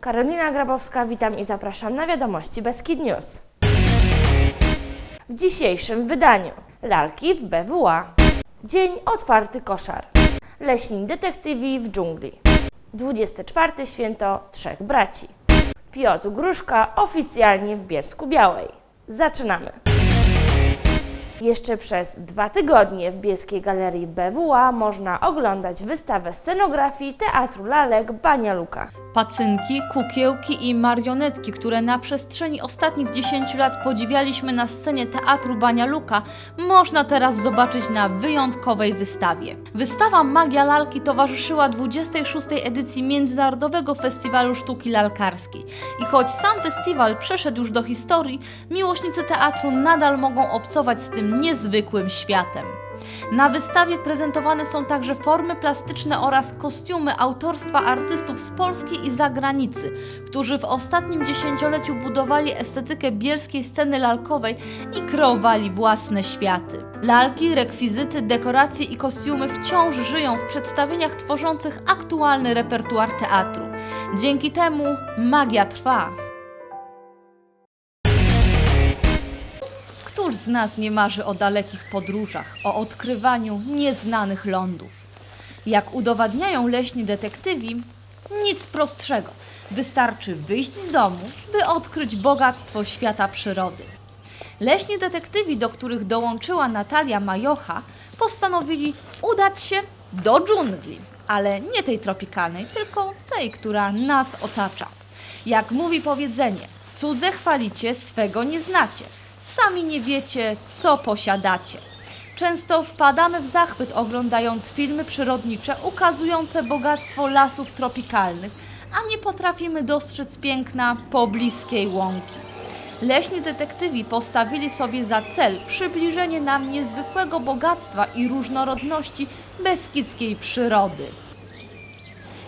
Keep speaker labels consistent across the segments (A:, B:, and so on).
A: Karolina Grabowska, witam i zapraszam na wiadomości Beskid News. W dzisiejszym wydaniu lalki w BWA. Dzień otwarty koszar. Leśni detektywi w dżungli. 24 święto trzech braci. Piotr Gruszka oficjalnie w Bielsku Białej. Zaczynamy. Jeszcze przez dwa tygodnie w Bielskiej Galerii BWA można oglądać wystawę scenografii Teatru Lalek Bania Luka.
B: Pacynki, kukiełki i marionetki, które na przestrzeni ostatnich 10 lat podziwialiśmy na scenie Teatru Bania Luka, można teraz zobaczyć na wyjątkowej wystawie. Wystawa Magia Lalki towarzyszyła 26. edycji Międzynarodowego Festiwalu Sztuki Lalkarskiej. I choć sam festiwal przeszedł już do historii, miłośnicy teatru nadal mogą obcować z tym niezwykłym światem. Na wystawie prezentowane są także formy plastyczne oraz kostiumy autorstwa artystów z Polski i zagranicy, którzy w ostatnim dziesięcioleciu budowali estetykę bielskiej sceny lalkowej i kreowali własne światy. Lalki, rekwizyty, dekoracje i kostiumy wciąż żyją w przedstawieniach tworzących aktualny repertuar teatru. Dzięki temu magia trwa. Któż z nas nie marzy o dalekich podróżach, o odkrywaniu nieznanych lądów? Jak udowadniają leśni detektywi, nic prostszego. Wystarczy wyjść z domu, by odkryć bogactwo świata przyrody. Leśni detektywi, do których dołączyła Natalia Majocha, postanowili udać się do dżungli, ale nie tej tropikalnej, tylko tej, która nas otacza. Jak mówi powiedzenie, cudze chwalicie, swego nie znacie. Sami nie wiecie, co posiadacie. Często wpadamy w zachwyt oglądając filmy przyrodnicze ukazujące bogactwo lasów tropikalnych, a nie potrafimy dostrzec piękna pobliskiej łąki. Leśni detektywi postawili sobie za cel przybliżenie nam niezwykłego bogactwa i różnorodności beskidzkiej przyrody.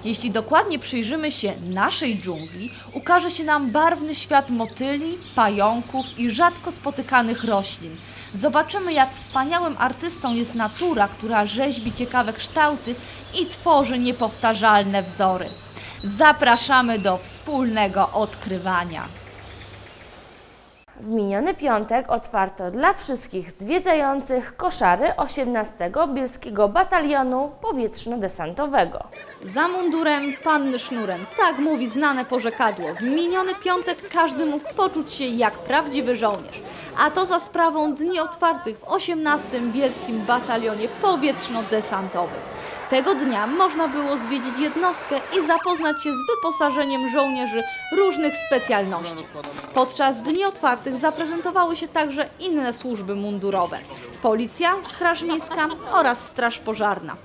B: Jeśli dokładnie przyjrzymy się naszej dżungli, ukaże się nam barwny świat motyli, pająków i rzadko spotykanych roślin. Zobaczymy, jak wspaniałym artystą jest natura, która rzeźbi ciekawe kształty i tworzy niepowtarzalne wzory. Zapraszamy do wspólnego odkrywania.
A: W miniony piątek otwarto dla wszystkich zwiedzających koszary 18 Bielskiego Batalionu Powietrzno-Desantowego.
B: Za mundurem, panny sznurem. Tak mówi znane porzekadło. W miniony piątek każdy mógł poczuć się jak prawdziwy żołnierz. A to za sprawą dni otwartych w 18 Bielskim Batalionie Powietrzno-Desantowym. Tego dnia można było zwiedzić jednostkę i zapoznać się z wyposażeniem żołnierzy różnych specjalności. Podczas dni otwartych zaprezentowały się także inne służby mundurowe: Policja, Straż Miejska oraz Straż Pożarna.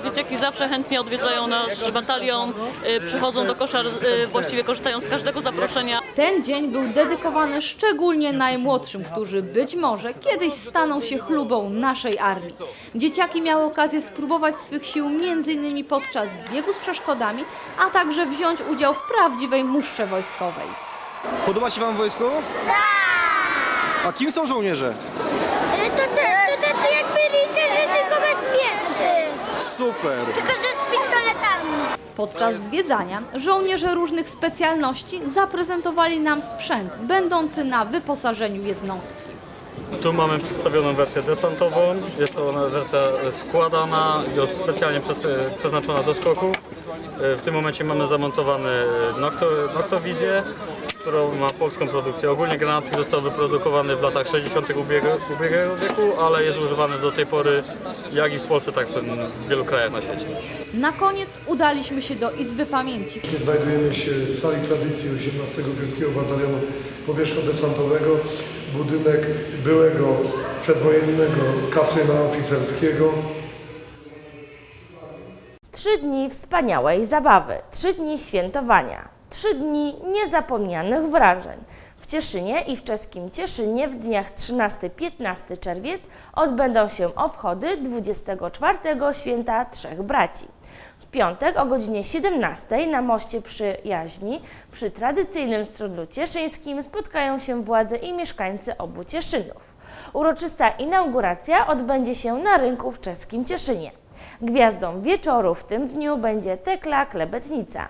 C: Dzieciaki zawsze chętnie odwiedzają nasz batalion, y, przychodzą do koszar, y, właściwie korzystają z każdego zaproszenia.
B: Ten dzień był dedykowany szczególnie najmłodszym, którzy być może kiedyś staną się chlubą naszej armii. Dzieciaki miały okazję spróbować swych sił m.in. podczas biegu z przeszkodami, a także wziąć udział w prawdziwej musztrze wojskowej.
D: Podoba się wam w wojsku? Tak! A kim są żołnierze?
E: Y, To, te, to tacy jakby rycerze, tylko bez mieczy.
D: Super!
E: Tylko, że z pistoletami.
B: Podczas zwiedzania żołnierze różnych specjalności zaprezentowali nam sprzęt będący na wyposażeniu jednostki.
F: Tu mamy przedstawioną wersję desantową. Jest to ona wersja składana, już specjalnie prze- przeznaczona do skoku. E, W tym momencie mamy zamontowany nokto, noktowizję, którą ma polską produkcję. Ogólnie granatnik został wyprodukowany w latach 60. ubiegu- ubiegłego wieku, ale jest używany do tej pory jak i w Polsce, tak w wielu krajach na świecie.
B: Na koniec udaliśmy się do Izby Pamięci,
G: Znajdujemy się w sali tradycji 18 Bielskiego Batalionu Powietrzno-Desantowego, budynek byłego przedwojennego kasyna oficerskiego.
A: Trzy dni wspaniałej zabawy, trzy dni świętowania, trzy dni niezapomnianych wrażeń. W Cieszynie i w czeskim Cieszynie w dniach 13-15 czerwiec odbędą się obchody 24 święta Trzech Braci. W piątek o godzinie 17 na moście przy Jaźni, przy tradycyjnym strudlu cieszyńskim spotkają się władze i mieszkańcy obu Cieszynów. Uroczysta inauguracja odbędzie się na rynku w czeskim Cieszynie. Gwiazdą wieczoru w tym dniu będzie Tekla Klebetnica.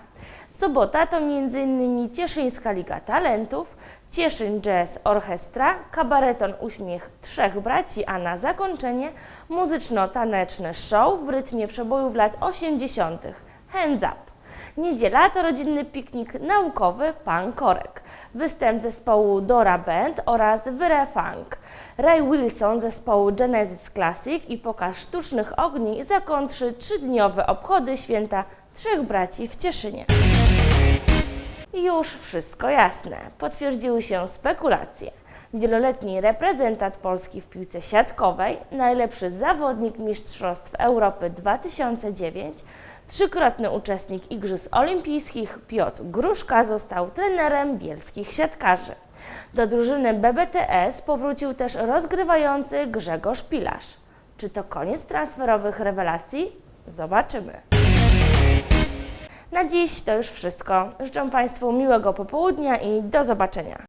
A: Sobota to m.in. Cieszyńska Liga Talentów, Cieszyn Jazz Orchestra, kabareton Uśmiech Trzech Braci, a na zakończenie muzyczno-taneczne show w rytmie przebojów lat 80. Hands Up. Niedziela to rodzinny piknik naukowy Pan Korek, występ zespołu Dora Band oraz Wyre Funk. Ray Wilson zespołu Genesis Classic i pokaz sztucznych ogni zakończy trzydniowe obchody święta Trzech Braci w Cieszynie. Już wszystko jasne. Potwierdziły się spekulacje. Wieloletni reprezentant Polski w piłce siatkowej, najlepszy zawodnik Mistrzostw Europy 2009, trzykrotny uczestnik Igrzysk Olimpijskich Piotr Gruszka został trenerem bielskich siatkarzy. Do drużyny BBTS powrócił też rozgrywający Grzegorz Pilarz. Czy to koniec transferowych rewelacji? Zobaczymy. Na dziś to już wszystko. Życzę Państwu miłego popołudnia i do zobaczenia.